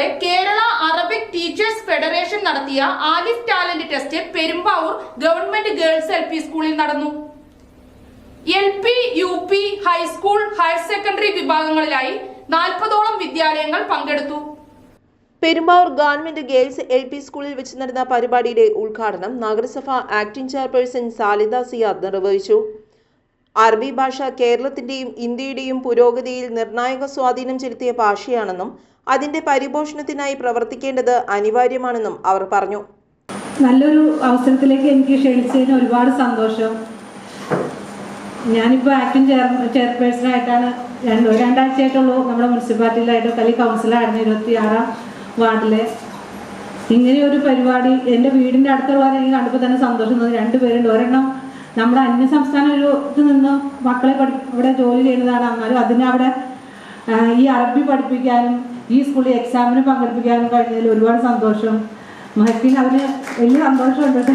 സഹകരണത്തോടെ Kerala Arabic teachers federation നടത്തിയ Alif talent test Perumbavoor government girls L സ്കൂളിൽ നടന്നു. L P U P high school higher secondary വിഭാഗങ്ങളിലായി നാൽപ്പതോളം വിദ്യാലയങ്ങൾ പങ്കെടുത്തു. Perumbavoor government girls L P സ്കൂളിൽ വെച്ച് നടന്ന പരിപാടിയുടെ ഉദ്ഘാടനം നഗരസഭ ആക്ടിംഗ് ചെയർപേഴ്സൺ സാലിദ സിയാദ് നിർവഹിച്ചു. അറബി ഭാഷ കേരളത്തിന്റെയും ഇന്ത്യയുടെയും പുരോഗതിയിൽ നിർണായക സ്വാധീനം ചെലുത്തിയ ഭാഷയാണെന്നും അതിന്റെ പരിപോഷണത്തിനായി പ്രവർത്തിക്കേണ്ടത് അനിവാര്യമാണെന്നും അവർ പറഞ്ഞു. നല്ലൊരു അവസരത്തിലേക്ക് എനിക്ക് ക്ഷണിച്ചതിന് ഒരുപാട് സന്തോഷം. ഞാനിപ്പോൾ ആക്ടിംഗ് ചെയർ ചെയർപേഴ്സണായിട്ടാണ് രണ്ട് രണ്ടാഴ്ചയായിട്ടുള്ളൂ നമ്മുടെ മുനിസിപ്പാലിറ്റിയിലായിട്ട് കലി കൗൺസിലായിരുന്നു ഇരുപത്തി ആറാം വാർഡിലെ. പരിപാടി എന്റെ വീടിന്റെ അടുത്തുള്ളവരെ എനിക്ക് കണ്ടപ്പോൾ തന്നെ സന്തോഷം തോന്നി. രണ്ടുപേരുണ്ട്. ഒരെണ്ണം നമ്മുടെ അന്യ സംസ്ഥാന ഒരു ഇത് നിന്ന് മക്കളെ പഠി ഇവിടെ ജോലി ചെയ്യുന്നതാണ്. എന്നാലും അതിനെ അവിടെ ഈ അറബി പഠിപ്പിക്കാനും ഈ സ്കൂളിൽ എക്സാമിന് പങ്കെടുപ്പിക്കാനും കഴിഞ്ഞതിൽ ഒരുപാട് സന്തോഷം. മഹക്കിന് അവന് വലിയ സന്തോഷമുണ്ട്.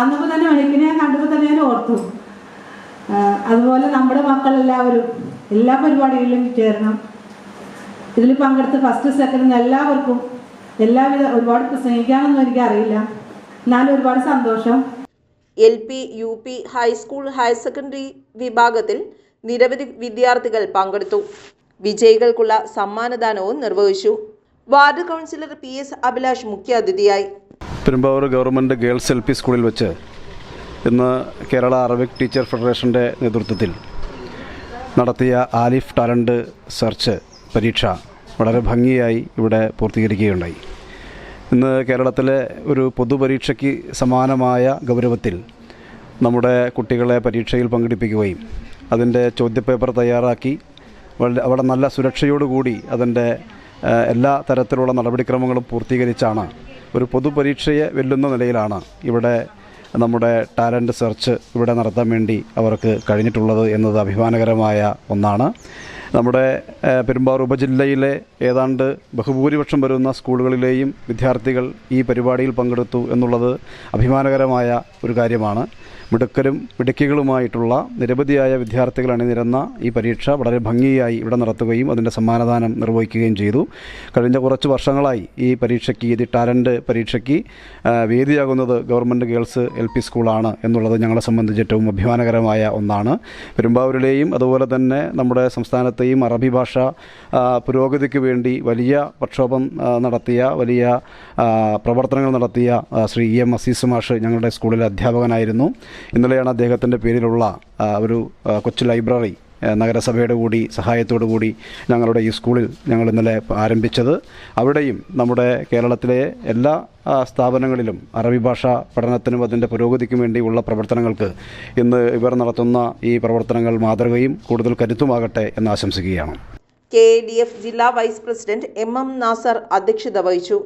അന്നപ്പോൾ തന്നെ മഹക്കിനെ കണ്ടപ്പോൾ തന്നെ ഞാൻ ഓർത്തു. അതുപോലെ നമ്മുടെ മക്കളെല്ലാവരും എല്ലാ പരിപാടികളിലും ചേരണം. ഇതിൽ പങ്കെടുത്ത് ഫസ്റ്റ് സെക്കൻഡ് എല്ലാവർക്കും എല്ലാവിധ ഒരുപാട് പ്രസംഗിക്കാനൊന്നും എനിക്കറിയില്ല. എന്നാലും ഒരുപാട് സന്തോഷം. L P U P high school higher secondary വിഭാഗത്തിൽ നിരവധി വിദ്യാർത്ഥികൾ പങ്കെടുത്തു. വിജയികൾക്കുള്ള സമ്മാനദാനവും നിർവഹിച്ചു. Ward councillor P S Abhilash മുഖ്യാതിഥിയായി. Perumbavoor government girls L P സ്കൂളിൽ വെച്ച് ഇന്ന് കേരള അറബിക് ടീച്ചർ ഫെഡറേഷന്റെ നേതൃത്വത്തിൽ നടത്തിയ ആലിഫ് ടാലന്റ് സെർച്ച് പരീക്ഷ വളരെ ഭംഗിയായി ഇവിടെ പൂർത്തീകരിക്കുകയുണ്ടായി. ഇന്ന് കേരളത്തിലെ ഒരു പൊതുപരീക്ഷയ്ക്ക് സമാനമായ ഗൗരവത്തിൽ നമ്മുടെ കുട്ടികളെ പരീക്ഷയിൽ പങ്കെടുപ്പിക്കുകയും അതിന്റെ ചോദ്യപേപ്പർ തയ്യാറാക്കി അവിടെ നല്ല സുരക്ഷയോടുകൂടി അതിന്റെ എല്ലാ തരത്തിലുള്ള നടപടിക്രമങ്ങളും പൂർത്തീകരിച്ചാണ് ഒരു പൊതുപരീക്ഷയെ വെല്ലുന്ന നിലയിലാണ് ഇവിടെ നമ്മുടെ ടാലന്റ് സെർച്ച് ഇവിടെ നടത്താൻ വേണ്ടി അവർക്ക് കഴിഞ്ഞിട്ടുള്ളത് എന്നത് അഭിമാനകരമായ ഒന്നാണ്. നമ്മുടെ ഏഹ്, പെരുമ്പാവൂർ ഉപജില്ലയിലെ ഏതാണ്ട് ബഹുഭൂരിപക്ഷം വരുന്ന സ്കൂളുകളിലെയും വിദ്യാർത്ഥികൾ ഈ പരിപാടിയിൽ പങ്കെടുത്തു എന്നുള്ളത് അഭിമാനകരമായ ഒരു കാര്യമാണ്. മിടുക്കരും മിടുക്കികളുമായിട്ടുള്ള നിരവധിയായ വിദ്യാർത്ഥികൾ അണിനിരന്ന ഈ പരീക്ഷ വളരെ ഭംഗിയായി ഇവിടെ നടത്തുകയും അതിന്റെ സമ്മാനദാനം നിർവഹിക്കുകയും ചെയ്തു. കഴിഞ്ഞ കുറച്ച് വർഷങ്ങളായി ഈ പരീക്ഷയ്ക്ക് ഇത് ടാലന്റ് പരീക്ഷയ്ക്ക് വേദിയാകുന്നത് ഗവൺമെന്റ് ഗേൾസ് എൽ പി സ്കൂളാണ് എന്നുള്ളത് ഞങ്ങളെ സംബന്ധിച്ച് ഏറ്റവും അഭിമാനകരമായ ഒന്നാണ്. പെരുമ്പാവൂരിലെയും അതുപോലെ തന്നെ നമ്മുടെ സംസ്ഥാനത്തെയും അറബി ഭാഷ പുരോഗതിക്ക് വേണ്ടി വലിയ പ്രക്ഷോഭം നടത്തിയ വലിയ പ്രവർത്തനങ്ങൾ നടത്തിയ ശ്രീ ഇ എം അസീസ് മാഷ് ഞങ്ങളുടെ സ്കൂളിലെ അധ്യാപകനായിരുന്നു. ഇന്നലെയാണ് അദ്ദേഹത്തിന്റെ പേരിലുള്ള ഒരു കൊച്ചു ലൈബ്രറി നഗരസഭയുടെ കൂടി സഹായത്തോടു കൂടി ഞങ്ങളുടെ ഈ സ്കൂളിൽ ഞങ്ങൾ ഇന്നലെ ആരംഭിച്ചത്. അവിടെയും നമ്മുടെ കേരളത്തിലെ എല്ലാ സ്ഥാപനങ്ങളിലും അറബി ഭാഷ പഠനത്തിനും അതിന്റെ പുരോഗതിക്കും വേണ്ടിയുള്ള പ്രവർത്തനങ്ങൾക്ക് ഇന്ന് ഇവർ നടത്തുന്ന ഈ പ്രവർത്തനങ്ങൾ മാതൃകയും കൂടുതൽ കരുത്തുമാകട്ടെ എന്ന് ആശംസിക്കുകയാണ്. കെ ഡി എഫ് ജില്ലാ vice president M M Nasar അധ്യക്ഷത വഹിച്ചു.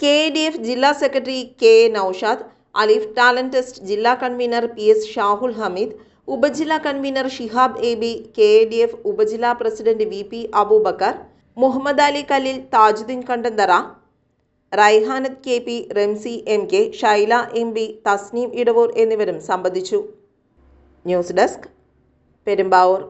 കെ ഡി എഫ് ജില്ലാ secretary K Noushad Alif talent test ജില്ലാ convener P S Shahul Hameed ഉപജില്ലാ convener Shihab A B K A D F ഉപജില്ലാ president V P Abubakar Muhammad Ali Khalil Thajuddin Kandanthara Raihanath K P Ramsi M K Shaila M P Thasneem Edavoor എന്നിവരും സംബന്ധിച്ചു. News desk Perumbavoor.